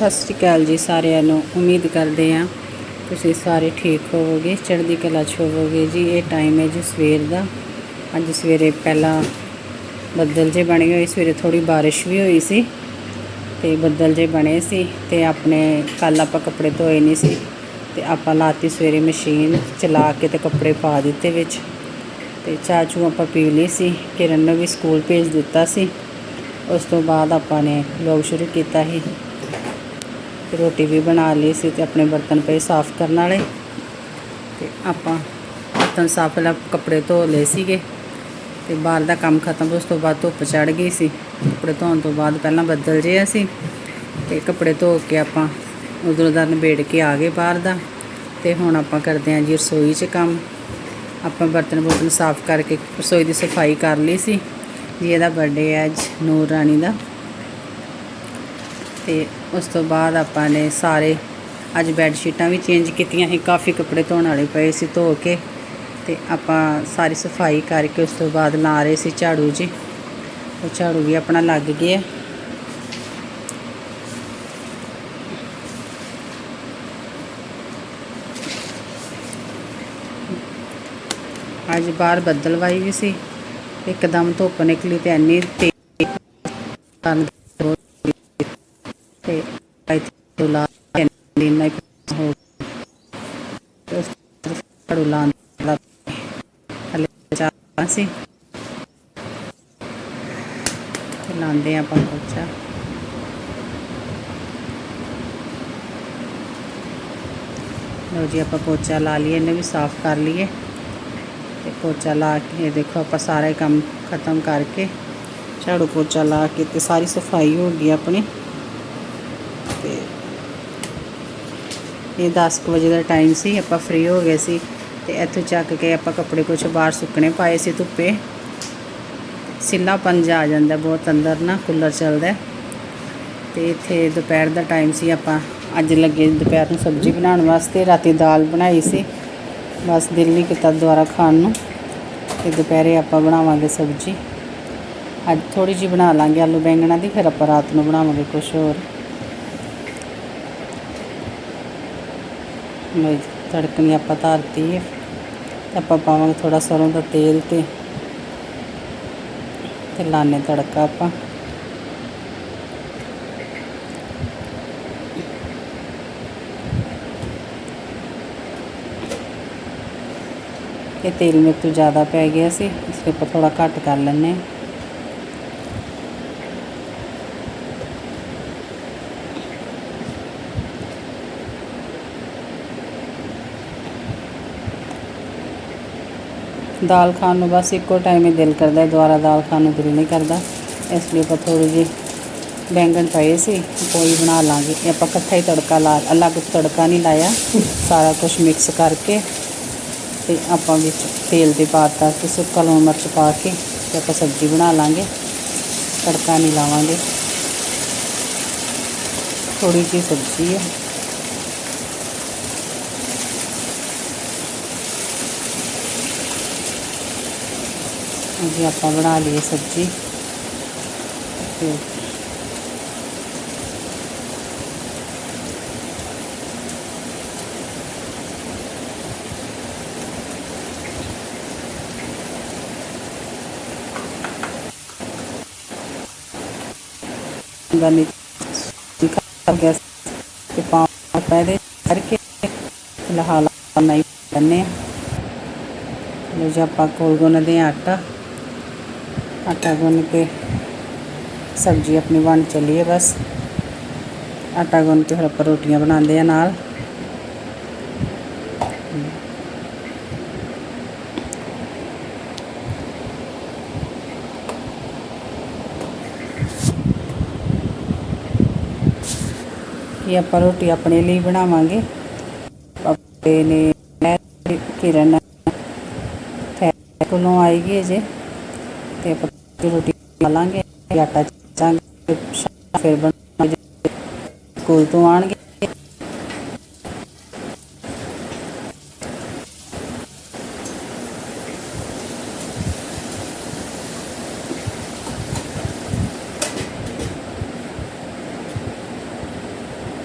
ਸਤਿ ਸ਼੍ਰੀ ਅਕਾਲ ਜੀ ਸਾਰਿਆਂ ਨੂੰ। ਉਮੀਦ ਕਰਦੇ ਹਾਂ ਤੁਸੀਂ ਸਾਰੇ ਠੀਕ ਹੋਵੋਗੇ, ਚੜ੍ਹਦੀ ਕਲਾ 'ਚ ਹੋਵੋਗੇ ਜੀ। ਇਹ ਟਾਈਮ ਹੈ ਜੀ ਸਵੇਰ ਦਾ। ਅੱਜ ਸਵੇਰੇ ਪਹਿਲਾਂ ਬੱਦਲ ਜੇ ਬਣੇ ਹੋਏ ਸਵੇਰੇ ਥੋੜੀ ਬਾਰਿਸ਼ ਵੀ ਹੋਈ ਸੀ ਤੇ ਬੱਦਲ ਜੇ ਬਣੇ ਸੀ ਤੇ ਆਪਣੇ ਕੱਲ ਆਪਾਂ ਕੱਪੜੇ ਧੋਏ ਨਹੀਂ ਸੀ ਤੇ ਆਪਾਂ ਲਾਤੀ ਸਵੇਰੇ ਮਸ਼ੀਨ ਚਲਾ ਕੇ ਤੇ ਕੱਪੜੇ ਪਾ ਦਿੱਤੇ ਵਿੱਚ ਤੇ ਚਾਹ ਚੂਹ ਆਪਾਂ ਪੀ ਲਈ ਸੀ। ਕਿਰਨ ਨੂੰ ਵੀ ਸਕੂਲ ਭੇਜ ਦਿੱਤਾ ਸੀ। ਉਸ ਤੋਂ ਬਾਅਦ ਆਪਾਂ ਨੇ ਵਲੌਗ ਸ਼ੁਰੂ ਕੀਤਾ ਸੀ। ਰੋਟੀ ਵੀ ਬਣਾ ਲਈ ਸੀ ਤੇ ਆਪਣੇ ਬਰਤਨ ਪਏ ਸਾਫ਼ ਕਰਨ ਵਾਲੇ। ਤੇ ਆਪਾਂ ਬਰਤਨ ਸਾਫ਼ ਲਾ ਕੱਪੜੇ ਧੋ ਲਏ ਸੀਗੇ ਤੇ ਬਾਹਰ ਦਾ ਕੰਮ ਖਤਮ, ਉਸ ਤੋਂ ਬਾਅਦ ਧੁੱਪ ਚੜ ਗਈ ਸੀ। ਕੱਪੜੇ ਧੋਣ ਤੋਂ ਬਾਅਦ ਪਹਿਲਾਂ ਬੱਦਲ ਜਿਹਾ ਸੀ ਤੇ ਕੱਪੜੇ ਧੋ ਕੇ ਆਪਾਂ ਉਧਰੋਂ ਦਾ ਨਿਬੇੜ ਕੇ ਆ ਗਏ ਬਾਹਰ ਦਾ। ਤੇ ਹੁਣ ਆਪਾਂ ਕਰਦੇ ਹਾਂ ਜੀ ਰਸੋਈ 'ਚ ਕੰਮ। ਆਪਾਂ ਬਰਤਨ ਬੁਰਤਨ ਸਾਫ਼ ਕਰਕੇ ਰਸੋਈ ਦੀ ਸਫ਼ਾਈ ਕਰ ਲਈ ਸੀ। ਜੀ ਇਹਦਾ ਬਰਥਡੇ ਹੈ ਅੱਜ ਨੂਰ ਰਾਣੀ ਦਾ। ਤੇ ਉਸ ਤੋਂ ਬਾਅਦ ਆਪਾਂ ਨੇ ਸਾਰੇ ਅੱਜ ਬੈੱਡ ਸ਼ੀਟਾਂ ਵੀ ਚੇਂਜ ਕੀਤੀਆਂ ਸੀ, ਕਾਫੀ ਕੱਪੜੇ ਧੋਣ ਵਾਲੇ ਪਏ ਸੀ, ਧੋ ਕੇ ਤੇ ਆਪਾਂ ਸਾਰੀ ਸਫ਼ਾਈ ਕਰਕੇ ਉਸ ਤੋਂ ਬਾਅਦ ਲਾ ਰਹੇ ਸੀ ਝਾੜੂ ਜੀ। ਉਹ ਝਾੜੂ ਵੀ ਆਪਣਾ ਲੱਗ ਗਿਆ। ਅੱਜ ਬਾਹਰ ਬੱਦਲਵਾਈ ਵੀ ਸੀ। ਇੱਕਦਮ ਧੁੱਪ ਨਿਕਲੀ ਤੇ ਇੰਨੀ ਤੇਜ਼ ਲਾ ਇੰਨਾ ਹੀ ਹੋ ਤੇ ਉਸ ਝਾੜੂ ਦਾ ਹਲੇ ਚਾਹ ਸੀ ਤੇ ਆਪਾਂ ਪੋਚਾ ਲਓ ਜੀ, ਆਪਾਂ ਪੋਚਾ ਲਾ ਲਈਏ, ਇਹਨੇ ਵੀ ਸਾਫ਼ ਕਰ ਲਈਏ। ਤੇ ਪੋਚਾ ਲਾ ਕੇ ਦੇਖੋ, ਆਪਾਂ ਸਾਰਾ ਕੰਮ ਖਤਮ ਕਰਕੇ ਝਾੜੂ ਪੋਚਾ ਲਾ ਕੇ ਤੇ ਸਾਰੀ ਸਫ਼ਾਈ ਹੋ ਗਈ ਆਪਣੀ। ਤੇ ਇਹ 10 ਕੁ ਵਜੇ ਦਾ ਟਾਈਮ ਸੀ, ਆਪਾਂ ਫ੍ਰੀ ਹੋ ਗਏ ਸੀ ਤੇ ਇੱਥੋਂ ਚੱਕ ਕੇ ਆਪਾਂ ਕੱਪੜੇ ਕੁਛ ਬਾਹਰ ਸੁੱਕਣੇ ਪਾਏ ਸੀ ਧੁੱਪੇ। ਸਿੱਲਾ ਪੰਜ ਆ ਜਾਂਦਾ, ਬਹੁਤ ਅੰਦਰ ਨਾ ਕੂਲਰ ਚੱਲਦਾ। ਤੇ ਇੱਥੇ ਦੁਪਹਿਰ ਦਾ ਟਾਈਮ ਸੀ, ਆਪਾਂ ਅੱਜ ਲੱਗੇ ਦੁਪਹਿਰ ਨੂੰ ਸਬਜ਼ੀ ਬਣਾਉਣ ਵਾਸਤੇ, ਰਾਤੀ ਦਾਲ ਬਣਾਈ ਸੀ। ਬਸ ਦਿਲ ਨਹੀਂ ਕੀਤਾ ਦੁਬਾਰਾ ਖਾਣ ਨੂੰ। ਤੇ ਦੁਪਹਿਰੇ ਆਪਾਂ ਬਣਾਵਾਂਗੇ ਸਬਜ਼ੀ। ਅੱਜ ਥੋੜੀ ਜਿਹੀ ਬਣਾ ਲਾਂਗੇ ਆਲੂ ਬੈਂਗਣਾ ਦੀ, ਫਿਰ ਆਪਾਂ ਰਾਤ ਨੂੰ ਬਣਾਵਾਂਗੇ ਕੁਝ ਹੋਰ ਲਓ ਜੀ ਤੜਕਣੀ ਆਪਾਂ ਧਰਤੀ। ਹੈ ਆਪਾਂ ਪਾਵਾਂਗੇ ਥੋੜਾ ਸਰੋਂ ਦਾ ਤੇਲ ਤੇ। ਤੇ ਲਾਣੇ ਤੜਕਾ ਆਪਾਂ। ਇਹ ਤੇਲ ਮੇਰੇ ਤੋਂ ਜ਼ਿਆਦਾ ਪੈ ਗਿਆ ਸੀ, ਇਸ ਲਈ ਆਪਾਂ ਥੋੜਾ ਘੱਟ ਕਰ ਲੈਂਦੇ ਦਾਲ ਖਾਣ ਨੂੰ ਬਸ ਇੱਕੋ ਟਾਈਮ ਹੀ ਦਿਲ ਕਰਦਾ, ਦੁਬਾਰਾ ਦਾਲ ਖਾਣ ਨੂੰ ਦਿਲ ਨਹੀਂ ਕਰਦਾ। ਇਸ ਲਈ ਆਪਾਂ ਥੋੜੀ ਜਿਹੀ ਬੈਂਗਣ ਪਏ ਸੀ, ਕੋਈ ਬਣਾ ਲਾਂਗੇ। ਇਹ ਆਪਾਂ ਇਕੱਠਾ ਹੀ ਤੜਕਾ ਲਾ, ਅਲੱਗ ਤੜਕਾ ਨਹੀਂ ਲਾਇਆ। ਸਾਰਾ ਕੁਝ ਮਿਕਸ ਕਰਕੇ ਤੇ ਆਪਾਂ ਵਿੱਚ ਤੇਲ ਦੇ ਪਾਤਾ ਤੇ ਸੁੱਕਾ ਲੂਣ ਮਿਰਚ ਪਾ ਕੇ ਤੇ ਆਪਾਂ ਸਬਜ਼ੀ ਬਣਾ ਲਾਂਗੇ। ਤੜਕਾ ਨਹੀਂ ਲਾਵਾਂਗੇ। ਥੋੜੀ ਜਿਹੀ ਸਬਜ਼ੀ ਹੈ। ਜੀ ਆਪਾਂ ਬਣਾ ਲਈਏ ਸਬਜ਼ੀ। ਤੇ ਗਾਨੀ ਦਿਖਾ ਗਿਆ ਤੇ ਪਾਉ ਪਹਿਲੇ ਕਰਕੇ ਫਿਲਹਾਲ ਆਪਾਂ ਨਹੀਂ ਕਰਨੇ ਲੋ ਜੀ, ਆਪਾਂ ਕੋਲ ਗੁੰਨਦੇ ਹਾਂ ਆਟਾ। ਆਟਾ ਗੁੰਨ ਕੇ ਸਬਜ਼ੀ ਆਪਣੀ ਬਣ ਚੱਲੀ ਹੈ ਬਸ। ਆਟਾ ਗੁੰਨ ਕੇ ਫਿਰ ਆਪਾਂ ਰੋਟੀਆਂ ਬਣਾਉਂਦੇ ਆ ਨਾਲ। ਇਹ ਆਪਾਂ ਰੋਟੀ ਆਪਣੇ ਲਈ ਬਣਾਵਾਂਗੇ। ਪਾਪੇ ਨੇ ਕਿਰਨ ਕੋਲੋਂ ਆਏਗੀ ਜੇ ਤੇ ਆਪਾਂ ਰੋਟੀ ਖਾ ਲਾਂਗੇ ਆਟਾ ਚਾਂਗੇ ਫਿਰ ਬਣਾਵਾਂਗੇ ਸਕੂਲ ਤੋਂ ਆਣਗੇ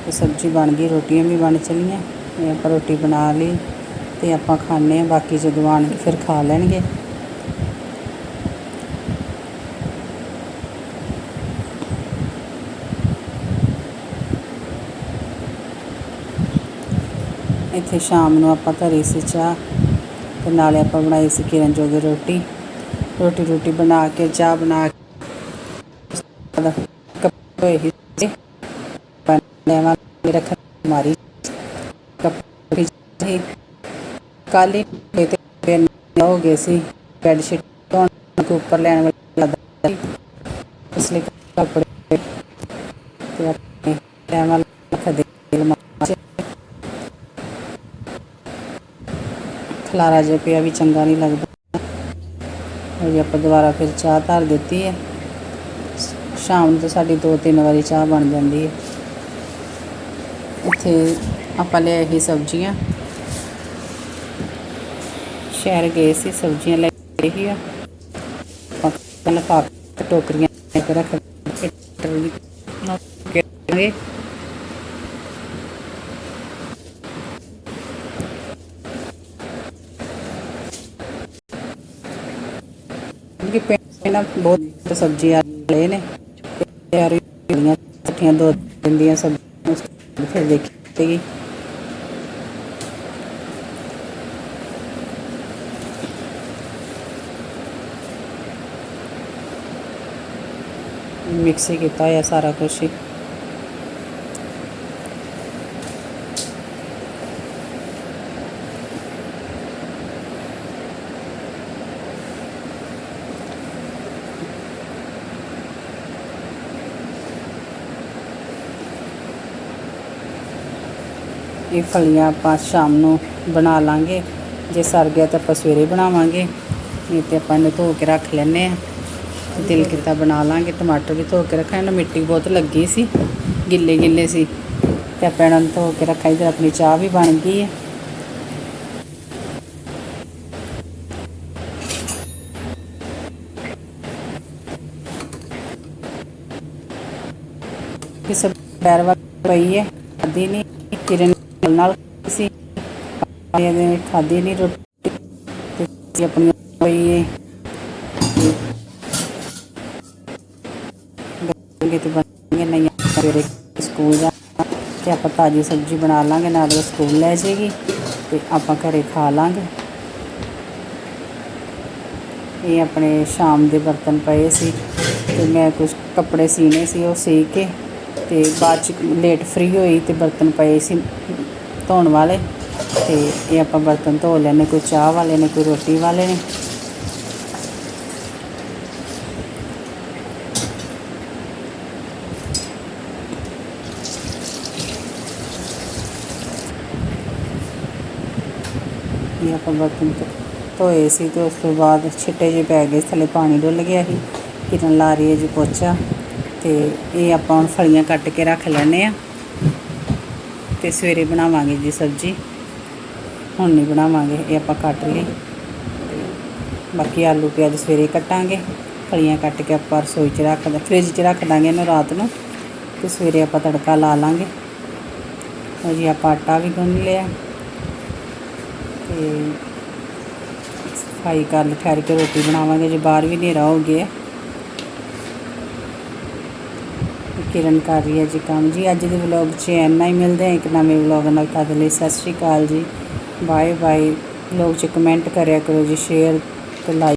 ਤੇ ਸਬਜ਼ੀ ਬਣ ਗਈ ਰੋਟੀਆਂ ਵੀ ਬਣ ਚਲੀਆਂ ਇਹ ਆਪਾਂ ਰੋਟੀ ਬਣਾ ਲਈ ਤੇ ਆਪਾਂ ਖਾਣੇ ਆ ਬਾਕੀ ਜਦੋਂ ਆਣਗੇ ਇੱਥੇ ਸ਼ਾਮ ਨੂੰ ਆਪਾਂ ਧਰੀ ਸੀ ਚਾਹ ਤੇ ਨਾਲੇ ਆਪਾਂ ਬਣਾਈ ਸੀ ਕਿਰਨ ਜੋਗੀ ਰੋਟੀ। ਰੋਟੀ ਰੋਟੀ ਬਣਾ ਕੇ, ਚਾਹ ਬਣਾ ਕੇ ਕੱਪੜੇ ਹੀ ਸੀ ਬੰਦੇ ਵਾਂ ਰੱਖ ਮਾਰੀ। ਕੱਪੜੇ ਹੀ ਕਾਲੀ ਤੇ ਪੈਨ ਹੋ ਗਏ ਸੀ। ਬੈੱਡ ਸ਼ੀਟ ਧੋਣ ਕੋ ਉੱਪਰ ਲੈਣ ਵਾਲਾ ਲੱਦਾ ਸੀ। ਇਸ ਲਈ ਕੱਪੜੇ ਤੇ ਆਪਣੇ ਟਾਈਮ ਵਾਲਾ ਰੱਖ ਦੇ ਅਲਮਾਰੀ 'ਚ। ਖਲਾਰਾ ਜਿਹਾ ਪਿਆ ਵੀ ਚੰਗਾ ਨਹੀਂ ਲੱਗਦਾ। ਅਜੇ ਆਪਾਂ ਦੁਬਾਰਾ ਫਿਰ ਚਾਹ ਧਰ ਦਿੱਤੀ ਹੈ। ਸ਼ਾਮ ਨੂੰ ਤਾਂ ਸਾਡੀ ਦੋ ਤਿੰਨ ਵਾਰੀ ਚਾਹ ਬਣ ਜਾਂਦੀ ਹੈ। ਇੱਥੇ ਆਪਾਂ ਲਿਆਏ ਸੀ ਸਬਜ਼ੀਆਂ। ਸ਼ਹਿਰ ਗਏ ਸੀ, ਸਬਜ਼ੀਆਂ ਲੈ ਕੇ ਹੀ ਆ। ਆਪਾਂ ਪਹਿਲਾਂ ਟੋਕਰੀਆਂ ਰੱਖ ਕੇ ਟਰਲੀ ਨਾਲ ਕੇ ਕਿ ਪਹਿਲਾਂ ਬਹੁਤ ਸਬਜ਼ੀ ਆ ਲਏ ਨੇ, ਤਿਆਰੀ ਹੋਈਆਂ ਇਕੱਠੀਆਂ ਦੋ ਦਿਨ ਦੀਆਂ ਸਬਜ਼ੀਆਂ ਫਿਰ ਦੇਖੀ ਮਿਕਸੀ ਕੀਤਾ ਹੋਇਆ ਸਾਰਾ ਕੁਝ ਹੀ। ਇਹ ਫਲੀਆਂ ਆਪਾਂ ਸ਼ਾਮ ਨੂੰ ਬਣਾ ਲਾਂਗੇ। ਜੇ ਸਰ ਗਿਆ ਤਾਂ ਆਪਾਂ ਸਵੇਰੇ ਬਣਾਵਾਂਗੇ। ਨਹੀਂ ਤੇ ਆਪਾਂ ਇਹਨੂੰ ਧੋ ਕੇ ਰੱਖ ਲੈਨੇ ਆ ਦਿਲ ਕੀਤਾ ਬਣਾ ਲਾਂਗੇ। ਟਮਾਟਰ ਵੀ ਧੋ ਕੇ ਰੱਖਾਂ। ਇਹਨਾਂ ਮਿੱਟੀ ਬਹੁਤ ਲੱਗੀ ਸੀ। ਗਿੱਲੇ ਗਿੱਲੇ ਸੀ। ਤੇ ਆਪਾਂ ਇਹਨਾਂ ਨੂੰ ਧੋ ਕੇ ਰੱਖਾਂ। ਇਧਰ ਆਪਣੀ ਚਾਹ ਵੀ ਬਣ ਗਈ ਹੈ। ਕਿਸ ਪੈਰ ਵੱਲ ਪਈ ਹੈ। ਖਾਦੀ ਨਹੀਂ ਕਿਰਨ ਨਾਲ ਸੀ ਇਹਦੇ ਖਾਦੀ ਨਹੀਂ ਰੋਟੀ, ਤੇ ਆਪਣੀ ਪਈ ਹੈ ਤੇ ਬਣਾਂਗੇ, ਨਹੀਂ ਸਵੇਰੇ ਸਕੂਲ ਜਾ ਤੇ ਆਪਾਂ ਤਾਜੀ ਸਬਜ਼ੀ ਬਣਾ ਲਾਂਗੇ, ਨਾਲ ਉਹ ਸਕੂਲ ਲੈ ਜਾਏਗੀ ਤੇ ਆਪਾਂ ਘਰੇ ਖਾ ਲਾਂਗੇ। ਇਹ ਆਪਣੇ ਸ਼ਾਮ ਦੇ ਬਰਤਨ ਪਏ ਸੀ ਤੇ ਮੈਂ ਕੁਝ ਕੱਪੜੇ ਸੀਨੇ ਸੀ ਉਹ ਸੀ ਕੇ ਤੇ ਬਾਅਦ ਚ ਲੇਟ ਫ੍ਰੀ ਹੋਈ ਤੇ ਬਰਤਨ ਪਏ ਸੀ ਧੋਣ ਵਾਲੇ ਤੇ ਇਹ ਆਪਾਂ ਬਰਤਨ ਧੋ ਲੈਣੇ ਕੋਈ ਚਾਹ ਵਾਲੇ ਨੇ, ਕੋਈ ਰੋਟੀ ਵਾਲੇ ਨੇ। ਇਹ ਆਪਾਂ ਬਰਤਨ ਧੋਏ ਸੀ ਤੇ ਉਸ ਤੋਂ ਬਾਅਦ ਛਿੱਟੇ ਜਿਹੇ ਪੈ ਗਏ, ਥੱਲੇ ਪਾਣੀ ਡੁੱਲ ਗਿਆ ਸੀ। ਕਿਰਨ ਲਾ ਰਹੀ ਹੈ ਜੀ ਪੋਚਾ ਤੇ ਇਹ ਆਪਾਂ ਹੁਣ ਫਲੀਆਂ ਕੱਟ ਕੇ ਰੱਖ ਲੈਣੇ ਆ ਤੇ ਸਵੇਰੇ ਬਣਾਵਾਂਗੇ ਜੀ ਸਬਜ਼ੀ। ਹੁਣ ਨਹੀਂ ਬਣਾਵਾਂਗੇ, ਇਹ ਆਪਾਂ ਕੱਟ ਲਈ। ਤੇ ਬਾਕੀ ਆਲੂ ਪਿਆਜ਼ ਸਵੇਰੇ ਕੱਟਾਂਗੇ। ਫਲੀਆਂ ਕੱਟ ਕੇ ਆਪਾਂ ਰਸੋਈ 'ਚ ਰੱਖ ਦਾਂ, ਫ੍ਰਿਜ 'ਚ ਰੱਖ ਦਾਂਗੇ ਇਹਨੂੰ ਰਾਤ ਨੂੰ। ਤੇ ਸਵੇਰੇ ਆਪਾਂ ਤੜਕਾ ਲਾ ਲਾਂਗੇ। ਉਹ ਜੀ, ਆਪਾਂ ਆਟਾ ਵੀ ਗੁੰਨ ਲਿਆ। ਤੇ ਸਫ਼ਾਈ ਕਰ ਲਈ ਠਹਿਰ ਕੇ ਰੋਟੀ ਬਣਾਵਾਂਗੇ। ਜੇ ਬਾਹਰ ਵੀ ਹਨੇਰਾ ਹੋ ਗਿਆ ਕਿਰਨ ਕਰ ਰਹੀ ਹੈ ਜੀ ਕੰਮ। ਜੀ, ਅੱਜ ਦੇ ਵਲੌਗ 'ਚ ਇੰਨਾ ਹੀ ਮਿਲਦੇ ਹਾਂ ਇੱਕ ਨਵੇਂ ਵਲੌਗ ਨਾਲ। ਤਦ ਲਈ ਸਤਿ ਸ਼੍ਰੀ ਅਕਾਲ ਜੀ। ਬਾਏ ਬਾਏ ਵਲੌਗ 'ਚ ਕਮੈਂਟ ਕਰਿਆ ਕਰੋ ਜੀ ਸ਼ੇਅਰ ਤੇ ਲਾਈਕ